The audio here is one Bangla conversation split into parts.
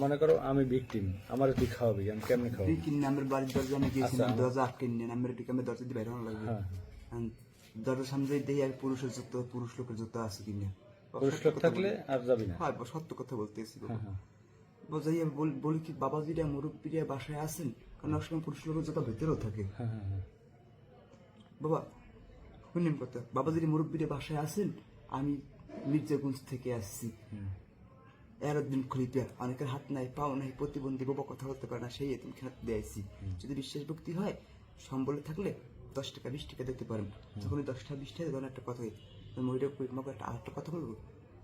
মনে করো আমি ভিকটিম আমার তুই খাওয়াবি আমি কেমনে খাওয়াবি? কিনে আমার বাড়ির দরজা গিয়েছিলাম আচ্ছা। দরজা আটকে নিয়ে আমার এদিকে আমি দরজা দিয়ে বের হওয়া লাগবে। হ্যাঁ। দরজার সামনে দেখি আর পুরুষের জুতো পুরুষ লোকের জুতো আছে কিনে। পুরুষ লোক থাকলে আর যাবি না। হয় সত্য কথা বলতেছি বাবা। হ্যাঁ হ্যাঁ। বোঝাই আমি বলি কি বাবাজিরা মুরব্বীরা বাসায় আছেন? কারণ অনেক সময় পুরুষ লোকের জুতো ভেতরেও থাকে। বাবা শুনলেন কথা বাবাজির মুরব্বীরা বাসায় আছেন? আমি মির্জাগঞ্জ থেকে আসছি। এরদিন খলিপিয়া অনেকের হাত নাই পাও নাই প্রতিবন্ধী বাবা কথা বলতে পারে না সেই এতিম খাত দিয়েছি যদি বিশ্বাস ভক্তি হয় সম্বলে থাকলে দশ টাকা বিশ টাকা দিতে পারেন। যখন দশটা দশ টাকা বিশ টাকা ধরেন একটা কথা মহিলা একটা আরেকটা কথা বলব?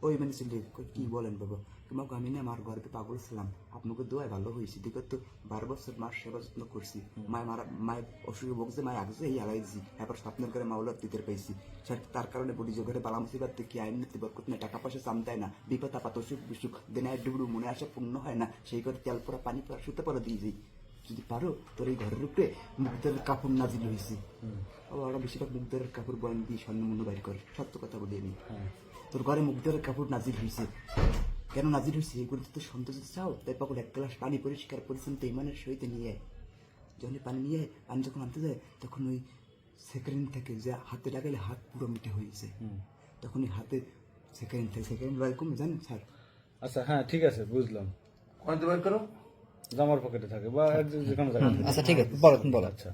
ওই মানে ছেলে কি বলেন বাবা? তোমাকে আমি না আমার গর্বে পাগল ছিলাম। আপনাকে দোয়ায় ভালো হয়েছি। দেখো তো বারো বছর মার সেবা যত্ন করছি। মায় মারা মায়ের অসুখে বকছে মায় আগছে এই হারাইছি এবার স্বপ্নের করে মাওলার দিতে পাইছি। তার কারণে বলি জোগাড়ে বালা মুসিবাদ থেকে আইন নিতে বরকত না টাকা পয়সা চাম দেয় না। বিপদ আপাত অসুখ বিসুখ দেনায় ডুবড়ু মনে আসা পূর্ণ হয় না। সেই করে তেল পরা পানি পরা শুতে পরা দিয়ে যাই। যদি পারো তোর এই ঘরের উপরে মুখদের কাপড় নাজিল হয়েছে ওরা বেশিরভাগ মুখদের কাপড় বয়ান দিয়ে স্বর্ণ মূল্য বাইর করে। সত্য কথা বলি আমি। হ্যাঁ। তোর ঘরে মুখদের কাপড় নাজির হয়েছে কেন নাজির হয়েছে এগুলো তো সন্তোষ চাও তাই পাগল এক গ্লাস পানি পরিষ্কার পরিচ্ছন্ন ইমানের সহিত নিয়ে আয়। যখন পানি নিয়ে আয়, পানি যখন আনতে যায় তখন ওই সেকেন্ড থেকে যে হাতে লাগালে হাত পুরো মিটে হয়েছে হুম। তখন ওই হাতে সেকেন্ড থেকে সেকেন্ড বার কমে জানেন স্যার? আচ্ছা হ্যাঁ ঠিক আছে বুঝলাম। কোনটা বের করো? জামার পকেটে থাকে বা যে- যেখানে জায়গা আচ্ছা ঠিক আছে বলো তুমি বলো আচ্ছা।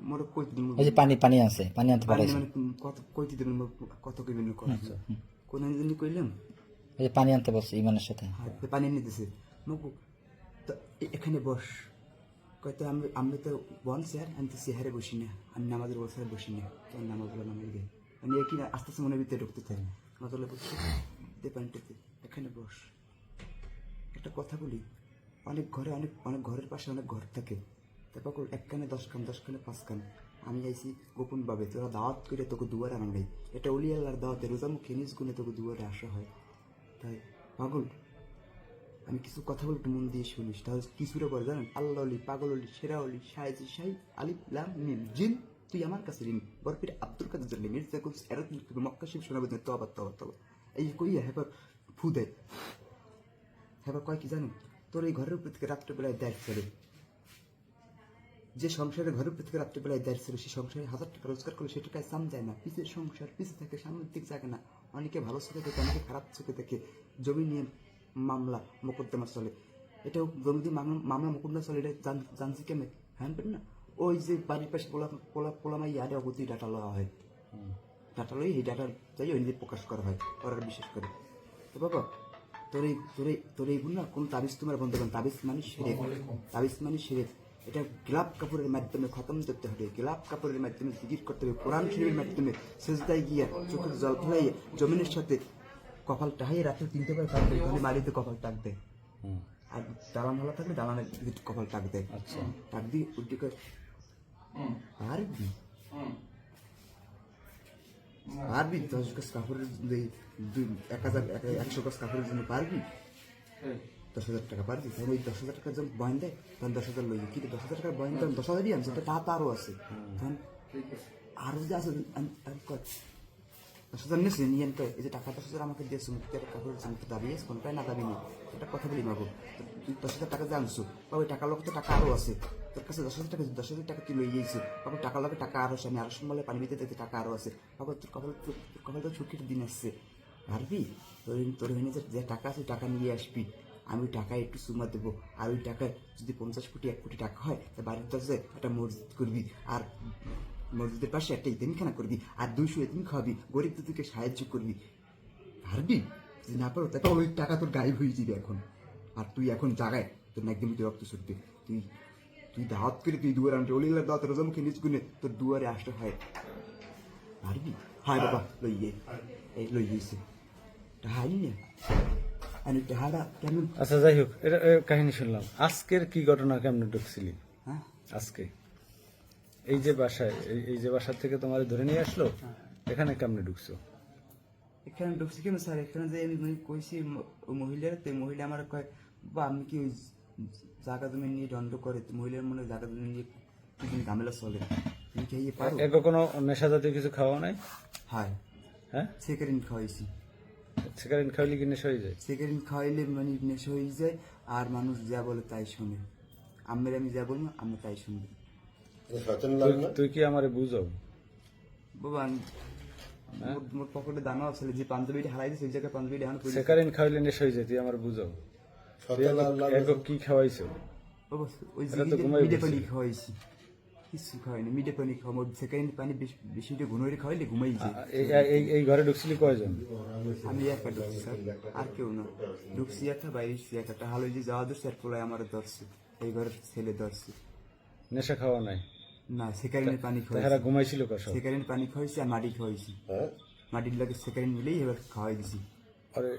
মোর কই দিন ওই যে পানি পানি আছে পানি আনতে পানি পাঠাইছে। মানে কত কই দিন কত কইবেন কোন দিন কইলাম? ওই যে পানি আনতে বলছে ইমানের সাথে। হাতে পানি এনে দিছে। মগু তো এ- এখানে বস। কয়তো আমি আমি তো বন স্যার আমি তো চেহারে বসি না আমি নামাজের বসায় বসি না। কেন নামাজ বলে নামাজ গে আমি একই আস্তে আস্তে মনের ভিতরে ঢুকতে থাকি নজলে বসছি দে পানিটাতে এখানে বস। একটা কথা বলি, অনেক ঘরে অনেক অনেক ঘরের পাশে অনেক ঘর থাকে। তারপর এক কানে দশ কান, দশ কানে পাঁচ কান। আমি আইছি গোপন ভাবে তোরা দাওয়াত করে তোকে দুয়ারে আনাই এটা অলি আল্লাহর দাওয়াতে, রোজামুখী নিজ গুণে তোকে দুয়ারে আসা হয়। তাই, পাগল, আমি কিছু কথা বলে একটু মন দিয়ে শুনিস। তাহলে কিছুরে বলে জানেন, আল্লাহ অলি, পাগল অলি, সেরা অলি সাহেজি শাহি আলিফ, লাম, মিম, জিন, তুই আমার কাছে ঋণ। বরফির আব্দুল কাদের জন্য, মির্জা কুলস এরত মক্কা শিব শোনাবে না তবা তবা তবা এই যে কইয়া হেবার ফু দেয় হেবার কয় কি জানেন তোর এই ঘরের উপর থেকে রাত্রেবেলায় দেয় ছেড়ে যে সংসারে ঘরের উপর থেকে রাত্রেবেলায় দেয় ছেড়ে সে সংসারে হাজার টাকা রোজগার করলে সে টাকায় সাম যায় না। পিছের সংসার পিছে থাকে সামনের দিক জাগে না। অনেকে ভালো চোখে দেখে অনেকে খারাপ চোখে দেখে। জমি নিয়ে মামলা মোকদ্দমা চলে। এটাও জমি দিয়ে মামলা মোকদ্দমা চলে এটা জান- জানছি কেমন? হ্যাঁ পেন না? ওই যে বাড়ির পাশে পোলা পোলা পোলামাই ইয়ারে অগতি ডাটা লওয়া হয়। ডাটা লই এই ডাটা যাই ওই নিজে প্রকাশ করা হয় ওরা বিশেষ করে। তো বাবা তোর তোর তোর এইগুলো না কোনো তাবিজ তোমার বন্ধ করেন তাবিজ মানে সেরে তাবিজ মানে সেরে এটা গোলাপ কাপড়ের মাধ্যমে খতম করতে হবে। গোলাপ কাপড়ের মাধ্যমে জিকির করতে হবে। কোরআন শরীরের মাধ্যমে সেজদায় গিয়া চোখের জল ফেলাইয়ে জমিনের সাথে কপাল টাহাইয়ে রাত্রে তিনটে টাক দেয় তাহলে মারিতে কপাল টাক দেয় আর দালান ভালো থাকলে দালানের কপাল টাক দেয় আচ্ছা। টাক দিয়ে উল্টি করে। পারবি পারবি? দশ গাছ কাপড়ের দুই এক হাজার এক- একশো গাছ কাপড়ের জন্য পারবি? দশ হাজার টাকা পারবি? তখন ওই দশ হাজার টাকা যখন বয়ন দেয় তখন দশ হাজার লই কিন্তু দশ হাজার টাকা বয়ন তখন দশ হাজারই আনছে। তা তো আরও আছে। তখন আরও যে আছে দশ হাজার নিয়েছি নিয়ে আনতে এই যে টাকা দশ হাজার আমাকে দিয়েছ মুক্তি একটা কাপড় জানতে দাবি আছে কোনটাই না দাবি নেই। একটা কথা বলি মাগো দশ হাজার টাকা যে আনছো বা ওই টাকার লোক তো টাকা আরও আছে। তোর কাছে দশ হাজার টাকা দশ হাজার টাকা তুই লই গিয়েছে বাবা টাকার লোকে টাকা আরও আছে, আমি আরও সম্বলে পানি দিতে দিতে টাকা আরও আছে। বাবা, তোর কপাল তোর কপাল তো ছুটির দিন আসছে। পারবি? তোর তোর এখানে যে- টাকা আছে টাকা নিয়ে আসবি। আমি টাকায় একটু সুমা দেবো। আর ওই টাকায় যদি পঞ্চাশ কোটি, এক কোটি টাকা হয়, তা বাড়ির দরজায় একটা মসজিদ করবি। আর মসজিদের পাশে একটা ইতিমখানা করবি আর দুইশো ইতিম খাওয়াবি। গরিব দুদিকে সাহায্য করবি। পারবি? যদি না পারো তাহলে ওই টাকা তোর গায়েব হয়ে যাবে এখন। আর তুই এখন জাগায় তোর না একদম রক্ত ছুটবে তুই তুই দাওয়াত করে তুই দুয়ারে আনতে অলিলার দাওয়াত রোজামুখে নিজ গুনে তোর দুয়ারে আসতে হয়। পারবি? হায় বাবা লইয়ে এই লইয়েছে হাই না। আচ্ছা যাই হোক এটা কাহিনী শুনলাম। আজকের কি ঘটনা কেমন ঢুকছিলি? হ্যাঁ? আজকে? এই যে বাসায় এই- যে বাসার থেকে তোমার ধরে নিয়ে আসলো এখানে কেমনে ঢুকছো? এখানে ঢুকছি কেন স্যার? এখানে যে আমি মানে কইছি মহিলার তো মহিলা আমার কয় বা আমি কি ওই জায়গা তুমি নিয়ে দণ্ড করে? মহিলার মনে হয় জায়গা জমি নিয়ে কিছু ঝামেলা চলে। তুমি ইয়ে পারো? একে কোনো নেশা জাতীয় কিছু খাওয়া নাই? হাই হ্যাঁ? সেকেরিন খাওয়াইছি। সেকারিন খাইলে কি নেশা হয়ে যায়? সিগারেট খাওয়াইলে মানে নেশা হয়ে যায় আর মানুষ যা বলে তাই শুনে। আমের আমি যা বলব আমি তাই শুনবি। তুই- তুই কি আমারে বুঝো বাবা মোর- মোর পকেটে দানা আছে যে পাঞ্জাবিটা হারাই দিছে ওই জায়গায় পাঞ্জাবিটা সেকারিন খাইলে নেশা হয়ে যায় তুই আমার বুঝো তুই সচেতন লাগে একক কি খাওয়াইছো? বাবা ওই মিডে পানি খাওয়াইছি। কিছু খাওয়াইনি মিডে পানি খাওয়া সেকেন্ড পানি বেশি ঘুনোরে খাওয়াইলে ঘুমাই যায়। এই এই- এই ঘরে ঢুকছিলি কয়জন? আমি একা ঢুকছি স্যার আর কেউ না। ঢুকছি একা বাইরে একা হালো যে যাওয়া ধরছে আর পোলায় আমার ধরছে এই ঘরের ছেলে ধরছে। নেশা খাওয়া নাই? না সেকারিনের পানি তাহারা খাওয়াইছি ঘুমাইছিল কসব সেকারিন পানি খাওয়াইছি আর মাটি খাওয়াইছি হ্যাঁ? মাটির লাগে সেকারিন মিলেই এবার খাওয়াই দিছি। আরে